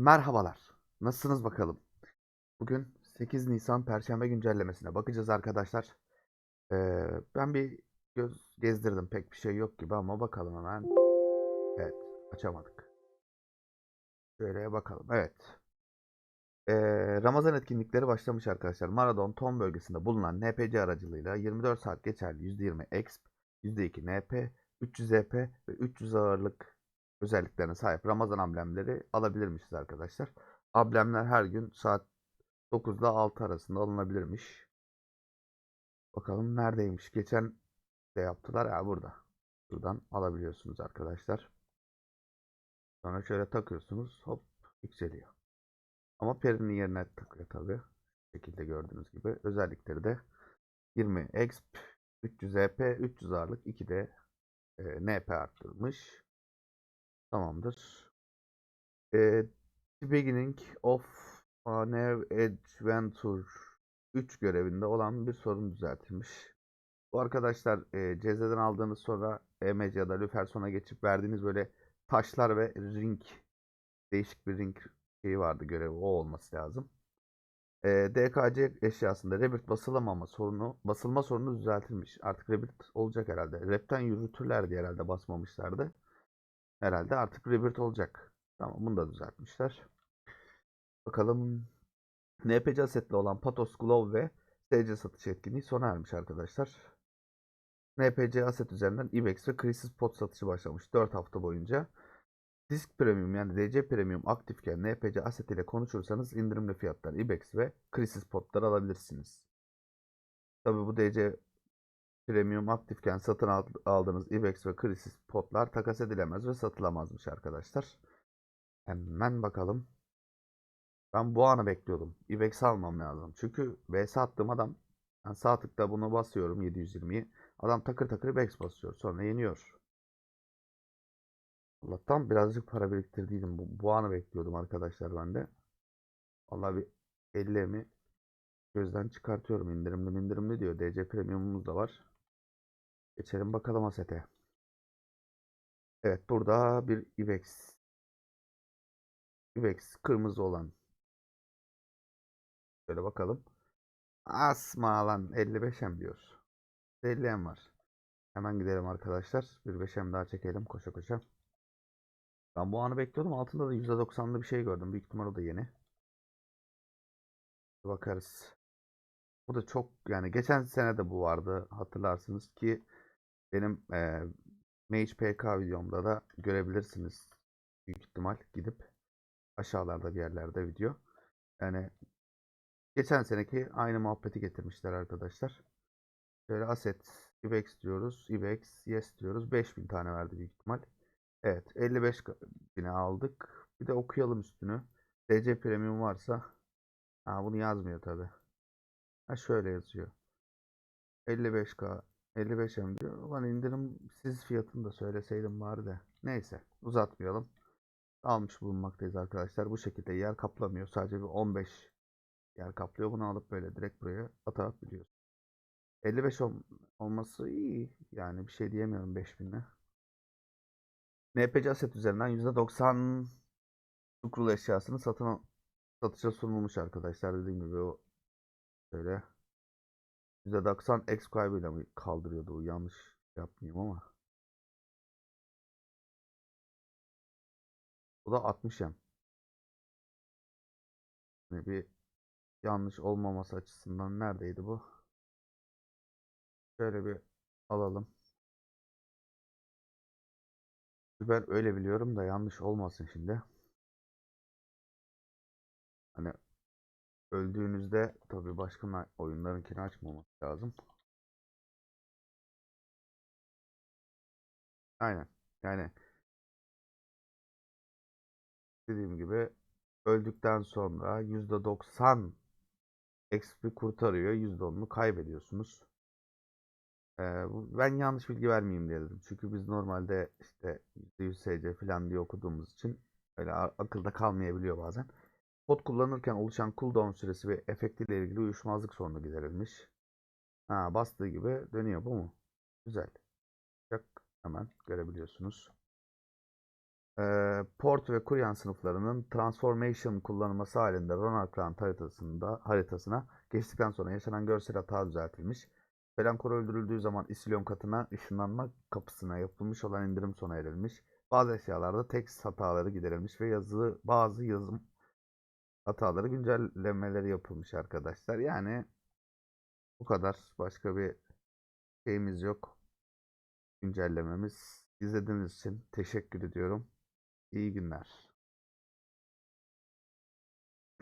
Merhabalar. Nasılsınız bakalım? Bugün 8 Nisan Perşembe güncellemesine bakacağız arkadaşlar. Ee, ben bir göz gezdirdim. Pek bir şey yok gibi ama bakalım hemen. Evet. Açamadık. Şöyle bakalım. Evet. Ee, Ramazan etkinlikleri başlamış arkadaşlar. Maradon Tom bölgesinde bulunan NPC aracılığıyla 24 saat geçerli %20 exp, %2 NP, 300 EP ve 300 ağırlık özelliklerine sahip Ramazan amblemleri alabilirmişiz arkadaşlar. Amblemler her gün saat 9 ile 6 arasında alınabilirmiş. Bakalım neredeymiş? Geçen de yaptılar. Ya burada. Buradan alabiliyorsunuz arkadaşlar. Sonra şöyle takıyorsunuz. Hop yükseliyor. Ama perinin yerine takıyor tabi. Şekilde gördüğünüz gibi. Özellikleri de 20 exp, 300 EP, 300 ağırlık, 2 de e, NP arttırmış. Tamamdır. E, The Beginning of a New Adventure 3 görevinde olan bir sorun düzeltilmiş. Bu arkadaşlar e, CZ'den aldığınız sonra EMC ya da Lüferson'a geçip verdiğiniz böyle taşlar ve ring değişik bir ring şeyi vardı görevi o olması lazım. E, DKC eşyasında Rebirth basılamama sorunu, basılma sorunu düzeltilmiş. Artık Rebirth olacak herhalde. Rep'ten yürütürlerdi herhalde basmamışlardı. Herhalde artık Rebirth olacak. Tamam bunu da düzeltmişler. Bakalım NPC setli olan Patos Glove ve SC satış etkinliği sona ermiş arkadaşlar. NPC aset üzerinden IBEX ve Crisis Pot satışı başlamış 4 hafta boyunca. Disk Premium yani DC Premium aktifken NPC aset ile konuşursanız indirimli fiyatlar IBEX ve Crisis Pot'lar alabilirsiniz. Tabi bu DC Premium aktifken satın aldığınız IBEX ve Crisis Pot'lar takas edilemez ve satılamazmış arkadaşlar. Hemen bakalım. Ben bu anı bekliyordum. IBEX almam lazım. Çünkü VS attığım adam ben sağ tıkta bunu basıyorum 720'yi. Adam takır takır IBEX basıyor. Sonra yeniyor. Allah'tan birazcık para biriktirdiydim. Bu, bu anı bekliyordum arkadaşlar ben de. Vallahi bir 50 mi gözden çıkartıyorum. İndirimli indirimli diyor. DC Premium'umuz da var. Geçelim bakalım asete. Evet burada bir IBEX. IBEX kırmızı olan Şöyle bakalım. Asma lan 55M diyor. 50M var. Hemen gidelim arkadaşlar. Bir 5M daha çekelim koşa koşa. Ben bu anı bekliyordum. Altında da %90'lı bir şey gördüm. Büyük ihtimal o da yeni. Bakarız. Bu da çok yani geçen sene de bu vardı. Hatırlarsınız ki benim e, Mage videomda da görebilirsiniz. Büyük ihtimal gidip aşağılarda bir yerlerde video. Yani Geçen seneki aynı muhabbeti getirmişler arkadaşlar. Şöyle asset ibex diyoruz. ibex yes diyoruz. 5000 tane verdi büyük ihtimal. Evet 55 bine aldık. Bir de okuyalım üstünü. DC premium varsa ha bunu yazmıyor tabi. Ha şöyle yazıyor. 55k 55M diyor. Ulan indirim siz fiyatını da söyleseydim bari de. Neyse uzatmayalım. Almış bulunmaktayız arkadaşlar. Bu şekilde yer kaplamıyor. Sadece bir 15 yer kaplıyor. Bunu alıp böyle direkt buraya atabiliyorsun. 55 ol olması iyi. Yani bir şey diyemiyorum 5000'le. NPC aset üzerinden %90 Scroll eşyasını satın satışa sunulmuş arkadaşlar. Dediğim gibi o şöyle %90 X kaybıyla mı kaldırıyordu bu? Yanlış yapmayayım ama. Bu da 60M. Yani bir yanlış olmaması açısından neredeydi bu? Şöyle bir alalım. Ben öyle biliyorum da yanlış olmasın şimdi. Hani öldüğünüzde tabii başka oyunlarınkini açmamak lazım. Aynen. Yani dediğim gibi öldükten sonra %90 XP kurtarıyor. %10'unu kaybediyorsunuz. Ee, ben yanlış bilgi vermeyeyim diye dedim. Çünkü biz normalde işte %100 SC falan diye okuduğumuz için öyle akılda kalmayabiliyor bazen. Kod kullanırken oluşan cooldown süresi ve efektiyle ilgili uyuşmazlık sorunu giderilmiş. Ha, bastığı gibi dönüyor bu mu? Güzel. Hemen görebiliyorsunuz. Ee, Port ve Kuryan sınıflarının Transformation kullanılması halinde Ronald haritasında, haritasına geçtikten sonra yaşanan görsel hata düzeltilmiş. Felankor öldürüldüğü zaman İsilyon katına ışınlanma kapısına yapılmış olan indirim sona erilmiş. Bazı eşyalarda tekst hataları giderilmiş ve yazı bazı yazım hataları güncellemeleri yapılmış arkadaşlar. Yani bu kadar. Başka bir şeyimiz yok. Güncellememiz. İzlediğiniz için teşekkür ediyorum. İyi günler.